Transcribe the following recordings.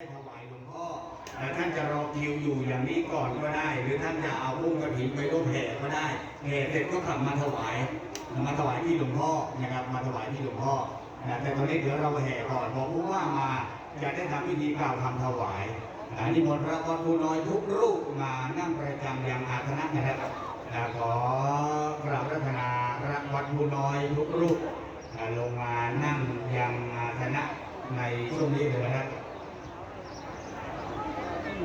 ถวายหลวงพ่อแต่ท่านจะรอคิวอยู่อย่างนี้ก่อนก็ได้ หรือท่านจะเอาพุ่งกระถิ่นไปร่วมแห่ก็ได้แห่เสร็จก็กลับมาถวาย มาถวายที่หลวงพ่อนะครับ มาถวายที่หลวงพ่อนะแต่ตอนนี้เดี๋ยวเราแห่ก่อนพอผู้ว่ามาจะได้ทำพิธีกล่าวคำถวายอันนี้มนต์พระวัดภูน้อยทุกรูปมานั่งประจำอยังอาสนะนะครับนะขอกราบรัตนาพระวัดภูน้อยทุกรูปนะลงมานั่งยังอาสนะในช่วงนี้เลยนะครับ เอา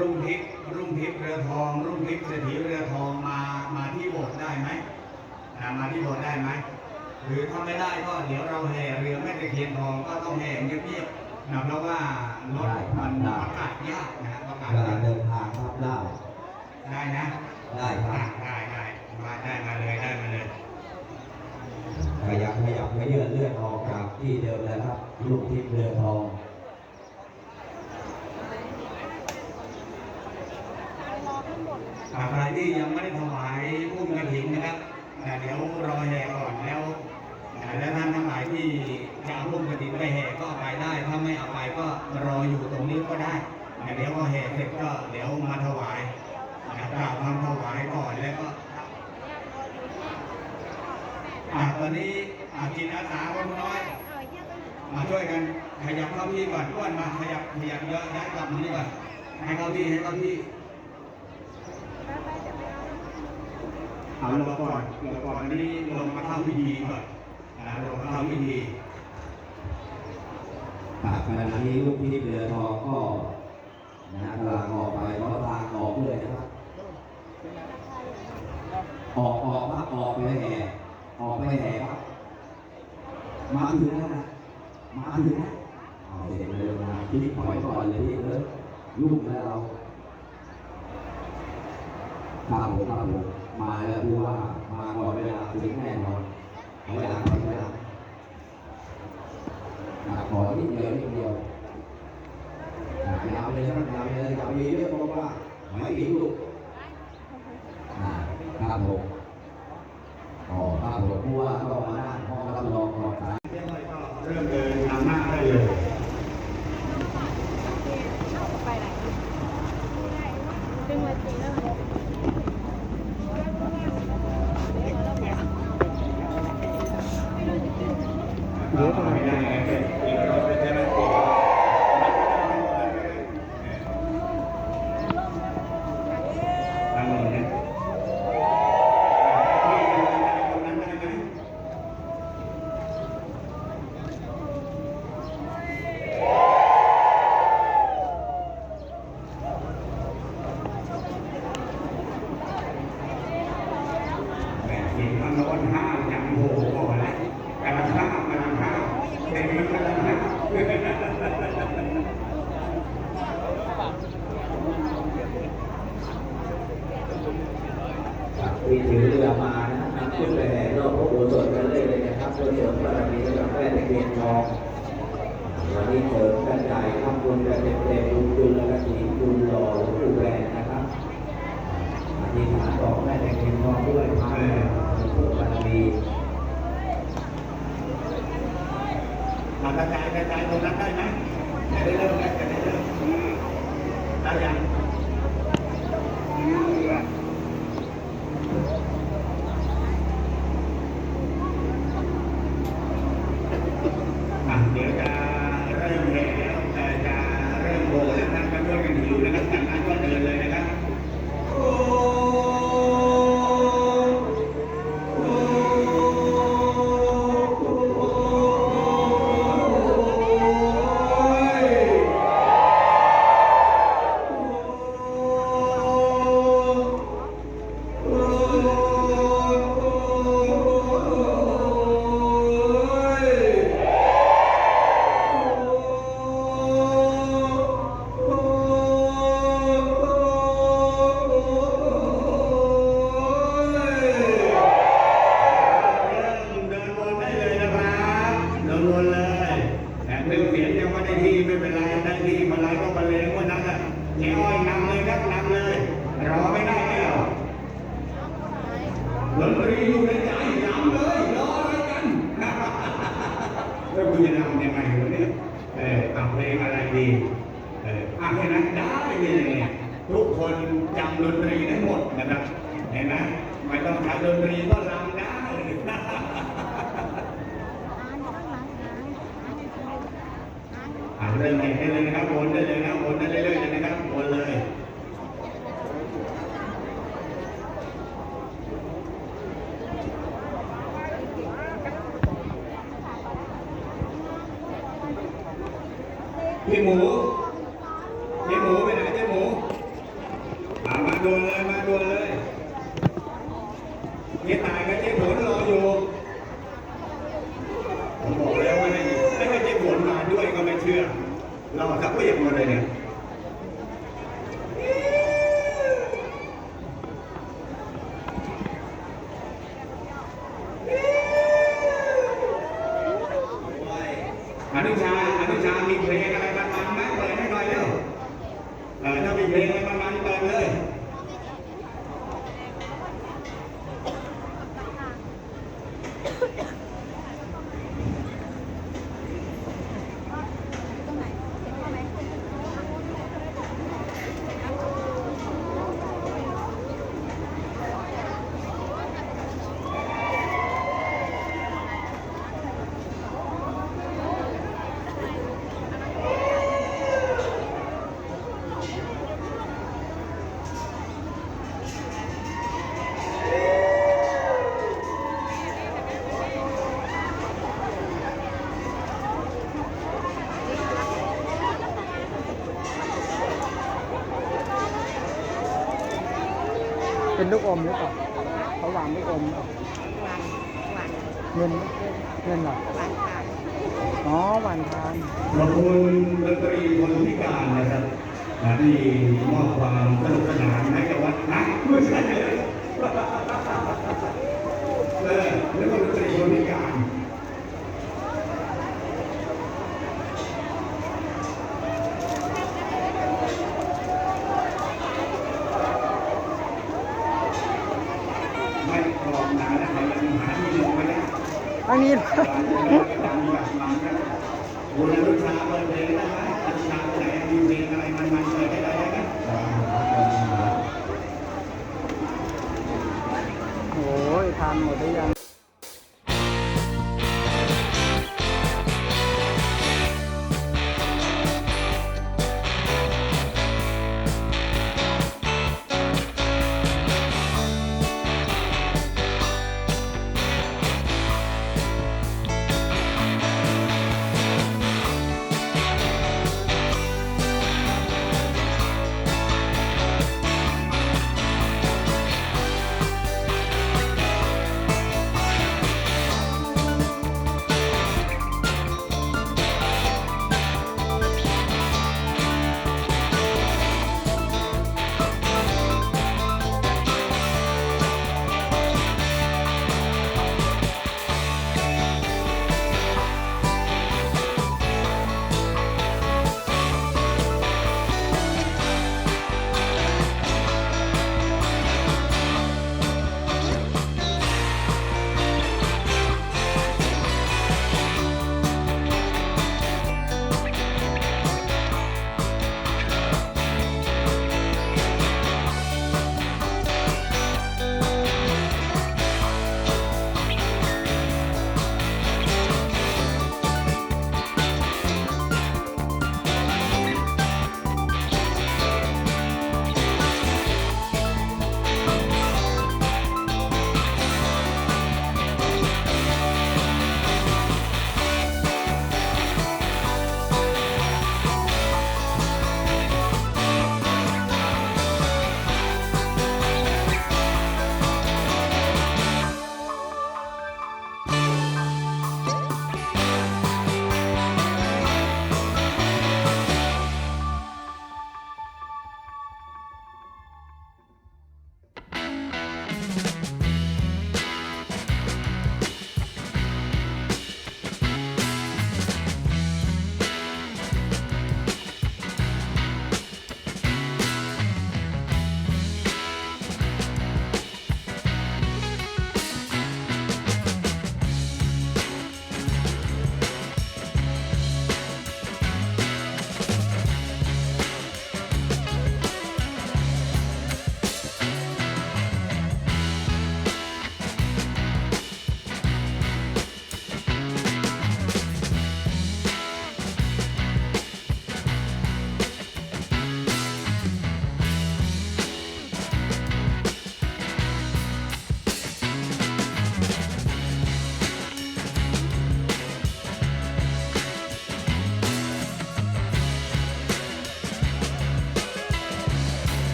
รุ่งทิพย์รุ่งทิพย์เรือทอง รุ่งทิพย์เศรษฐีเรือทองมามาที่โบสถ์ได้ไหมนะมาที่โบสถ์ได้ไหมหรือถ้าไม่ได้ก็เดี๋ยวเราแห่เรือแม่ตะเคียนทองก็ต้องแห่เงียบๆ นะเพราะว่ารถมันประกาศยากนะฮะประกาศเวลายากเดินทางครับได้ ได้นะได้คได้รับได้ได้มาได้มาเลยได้มาเลย ขยับขยับขยื่นเลื่อนออกจากที่เดิมแล้วครับ ลูกทิพย์เรือทองอ่าใครที่ยังไม่ได้ถวายพุ่มกระถิ่นนะครับอ่าเดี๋ยวรอแห่ก่อนแล้วอ่า แล้วท่านทั้งหลายที่จะเอาพุ่มกระถินไปแห่ก็เอาไปได้ ถ้าไม่เอาไปก็รออยู่ตรงนี้ก็ได้เดี๋ยวพอแห่เสร็จก็เดี๋ยวมาถวายอ่ากราบคำถวายก่อนแล้วก็ตอนนี้จิตอาสาคนน้อย มาช่วยกันขยับเข้าที่ก่อนอ้วนมาขยับขยับเยอะย้ายกลับมานี่ก่อนให้เข้าที่ให้เข้าที่เอาลงก่อนลงก่อนอันนี้ลงมาเข้าพิธีก่อน นะลงมาเข้าพิธีครับขณะนี้ลูกทิพย์เรือทองก็นะฮะกำลังออกไปเพราะทางออกเลยนะครับ ออกออกครับออกไปแห่ออกไปแห่ครับมาถึงแล้วนะมาถึงแล้วเอาเด็กเร็วนะที่ถอยก่อนเลยที่เลยลูกแล้วเราครับผมครับผมมาแล้วผู้ว่ามาก่อนเวลาถึงแน่นอน เอาเวลาถึงเวลาอะขอนิดเดียวนิดเดียวอะยาวเลยครับยาวเลยยาวเยอะๆเพราะว่าไม่กี่ลูกอะครับผมอ๋อครับผมผู้ว่าก็มานั่งห้องรับรองก่อนครับ เริ่มเดินนำหน้าได้เลยเยอะไม่ได้อีกรอบเป็นใช่ไหมตั้งลงนะที่ตรงนั้นได้ไหม แม่กินมันร้อนห้าวอย่างโหก่อนแล้วกำลังข้าวกำลังข้าวเด็กมันกำลังข้าว ครับมีถือเรือมานะนำขึ้นไปแห่รอบพระอุโบสถกันเลยเลยนะครับเพื่อเสริมบารมีสำหรับแม่ตะเคียนทองวันนี้เสริมกันใหญ่ทำบุญกันเต็มๆบุญจุลกฐินบุญหล่อหลวงปู่แหวนนะครับอธิษฐานบอกแม่ตะเคียนทองด้วยพระแม่เพื่อบารมี มากระจายกระจายตรงนั้นได้ไหมจะได้เริ่มแล้วจะได้เริ่มได้ยัง เดินเห็นได้เลยนะครับวนได้เลยนะวนได้เรื่อยๆเลยนะครับวนเลยพี่หมูพี่หมูไปไหนเจ๊หมูอ่ามาดวนเลยมาดวนเลยเจ๊ตายกับเจ๊ผลรออยู่ ผมบอกแล้วว่าให้ไม่ให้เจ๊ผลมาด้วยก็ไม่เชื่อ เราทักเปียกหมดเลยเนี่ย อนุชา อนุชา มีเพลงอะไรมันๆไหมเปิดให้หน่อยเร็วเออ ถ้ามีเพลงอะไรมันๆเปิดเลย เป็นลูกอมหรือเปล่าเขาวางลูกอมหรือเปล่าวันวันเงินเงินเหรอวันค่ะอ๋อหวานทานขอบคุณดนตรีคนพิการนะครับนะที่มอบความสนุกสนานให้กับวัดนะไม่ใช่เลยเออแล้วก็ดนตรีคนพิ โอ้ยทานหมดได้ยัง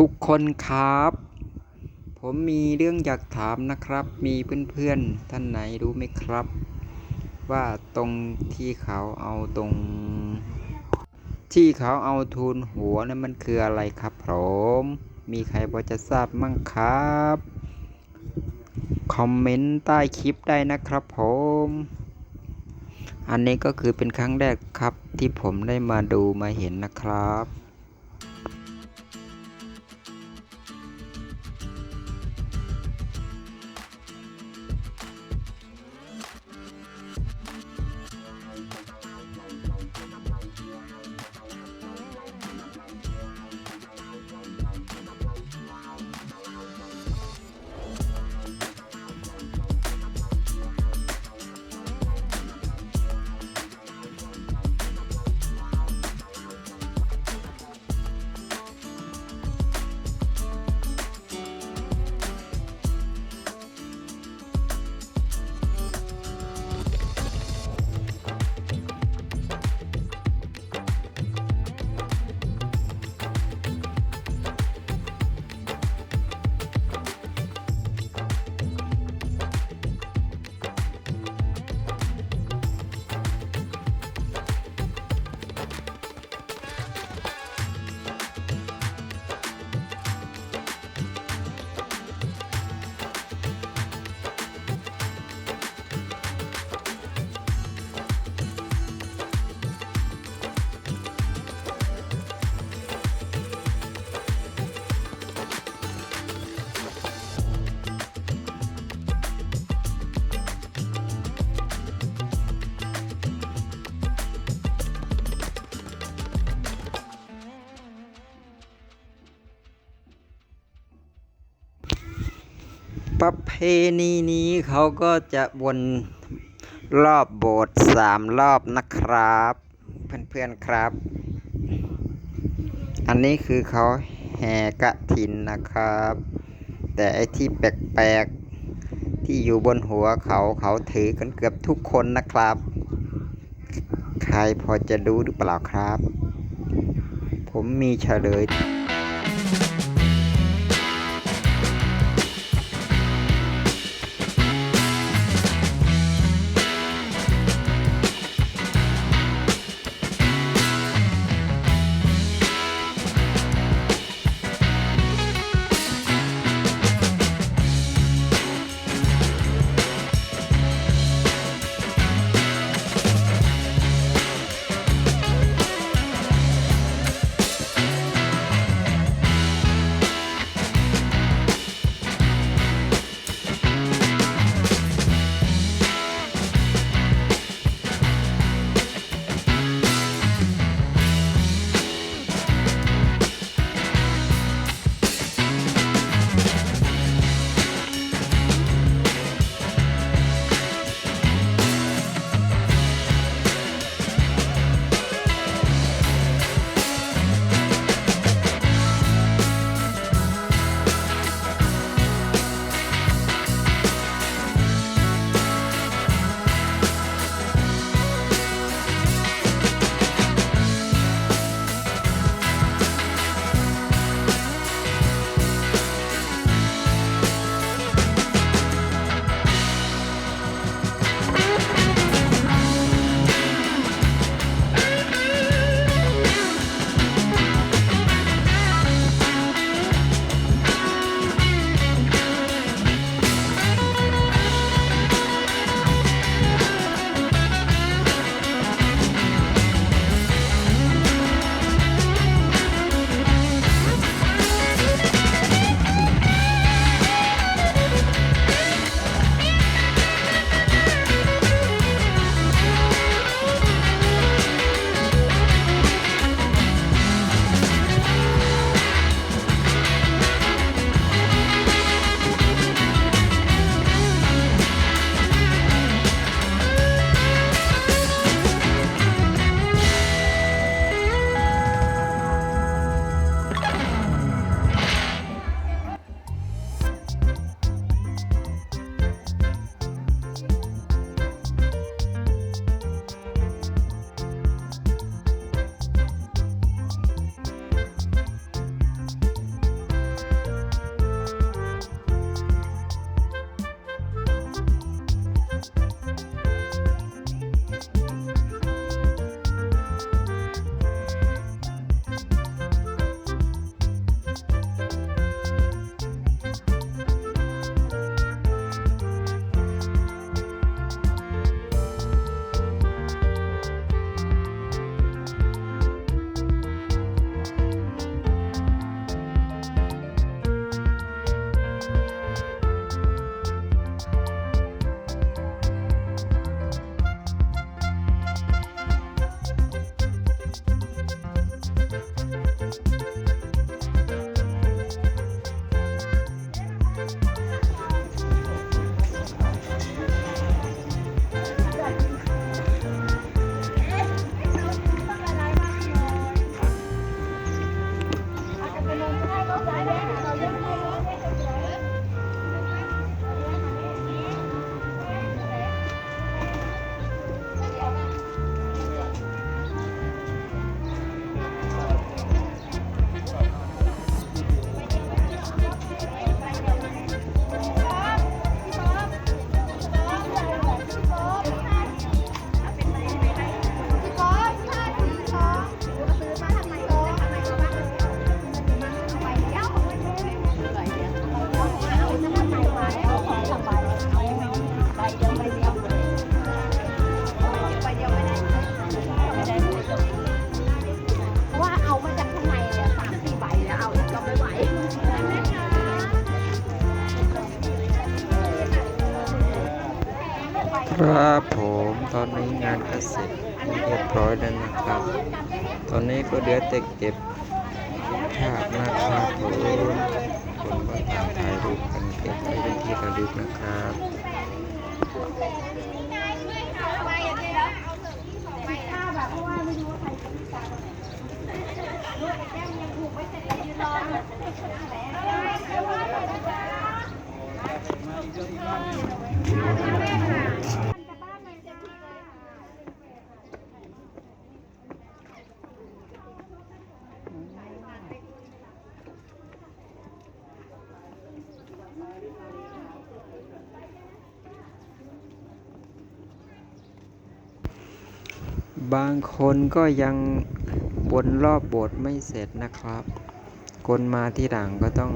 ทุกคนครับ ผมมีเรื่องอยากถามนะครับ มีเพื่อนๆ ท่านไหนรู้ไหมครับ ว่าตรงที่เขาเอาตรง ที่เขาเอาทูลหัวนั้นมันคืออะไรครับผม มีใครพอจะทราบมั่งครับ คอมเมนต์ใต้คลิปได้นะครับผม อันนี้ก็คือเป็นครั้งแรกครับที่ผมได้มาดูมาเห็นนะครับ ณีนี้เขาก็จะวนรอบโบสถ์สามรอบนะครับ เพื่อนๆครับ อันนี้คือเขาแห่กะถินนะครับ แต่ไอที่แปลกๆ ที่อยู่บนหัวเขาเขาถือกันเกือบทุกคนนะครับ ใครพอจะรู้หรือเปล่าครับ ผมมีเฉลย อนนี้งานก็เสร็จเรียบร้อยแล้วนะครับ ตอนนี้ก็เดี๋ยวจะเก็บภาพนะครับผมคนก็ต่างถ่ายรูปกันเก็บไว้เป็นที่ระลึกนะครับ บางคนก็ยังวนรอบโบสถ์ไม่เสร็จนะครับ คนมาที่หลังก็ต้อง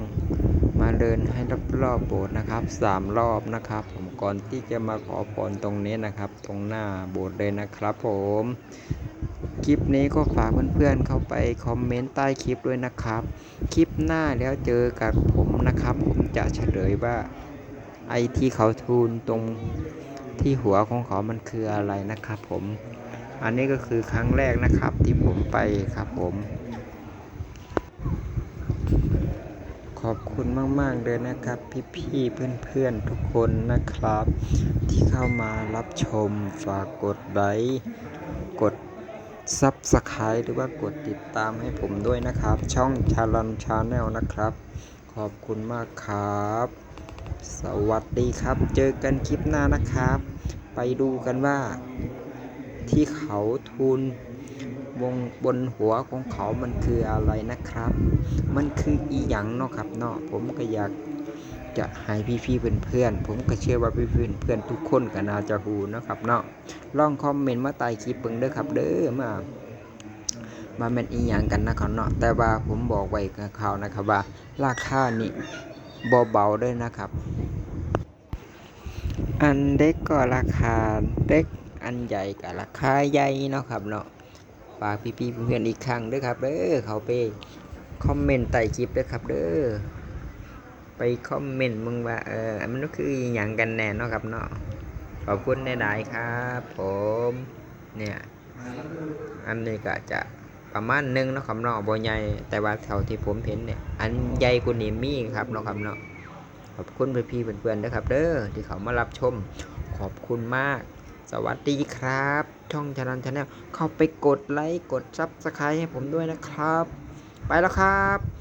มาเดินให้รอบรอบโบสถ์นะครับสามรอบนะครับ ผมก่อนที่จะมาขอพรตรงนี้นะครับ ตรงหน้าโบสถ์เลยนะครับ ผมคลิปนี้ก็ฝากเพื่อนๆเข้าไปคอมเมนต์ใต้คลิปด้วยนะครับ คลิปหน้าแล้วเจอกับผมนะครับ ผมจะเฉลยว่าไอที่เขาทูลตรงที่หัวของเขามันคืออะไรนะครับผม อันนี้ก็คือครั้งแรกนะครับที่ผมไปครับผม ขอบคุณมาก ๆ เลยนะครับ พี่ๆเพื่อน ๆ ทุกคนนะครับ ที่เข้ามารับชมฝากกดไลค์กดซับสไครต์หรือว่ากดติดตามให้ผมด้วยนะครับ ช่องชาลันชาแนลนะครับ ขอบคุณมากครับ สวัสดีครับ เจอกันคลิปหน้านะครับ ไปดูกันว่า ที่เขาทูลวงบนหัวของเขามันคืออะไรนะครับ มันคืออีหยังเนาะครับเนาะผมก็อยากจะให้พี่ๆเพื่อนๆผมก็เชื่อว่าพี่ๆเพื่อนๆทุกคนก็น่าจะฮู้เนะครับเนาะลองคอมเมนต์มาใต้คลิปเบิ่งเด้อครับเด้อมามาแม่นอีหยังกันนะครับเนาะแต่ว่าผมบอกไว้กับเขาวนะครับว่า ราคานี่บ่เบาๆด้วยนะครับ อันเล็กก็ราคาเล็ก อันใหญ่ก็ราคาใหญ่เนาะครับเนาะฝากพี่ๆเพื่อนๆอีกครั้งด้อครับเด้อเขาไปคอมเมนต์ใต้คลิปด้อครับเด้อไปคอมเมนต์มึงว่าเออมันก็คืออย่างกันแน่เนาะครับเนาะขอบคุณในหลายๆครับผมเนี่ยอันนี้ก็จะประมาณหนึงเนาะครับเนาะบ่ใหญ่แต่ว่าเท่าที่ผมเห็นเนี่ยอันใหญ่กว่านี้มีครับเนาะครับเนาะขอบคุณพี่ๆเพื่อนๆนะครับ เด้อที่เขามารับชมขอบคุณมาก สวัสดีครับ ช่องชานันชาแนลเข้าไปกดไลค์ กดซับสไครต์ให้ผมด้วยนะครับ ไปแล้วครับ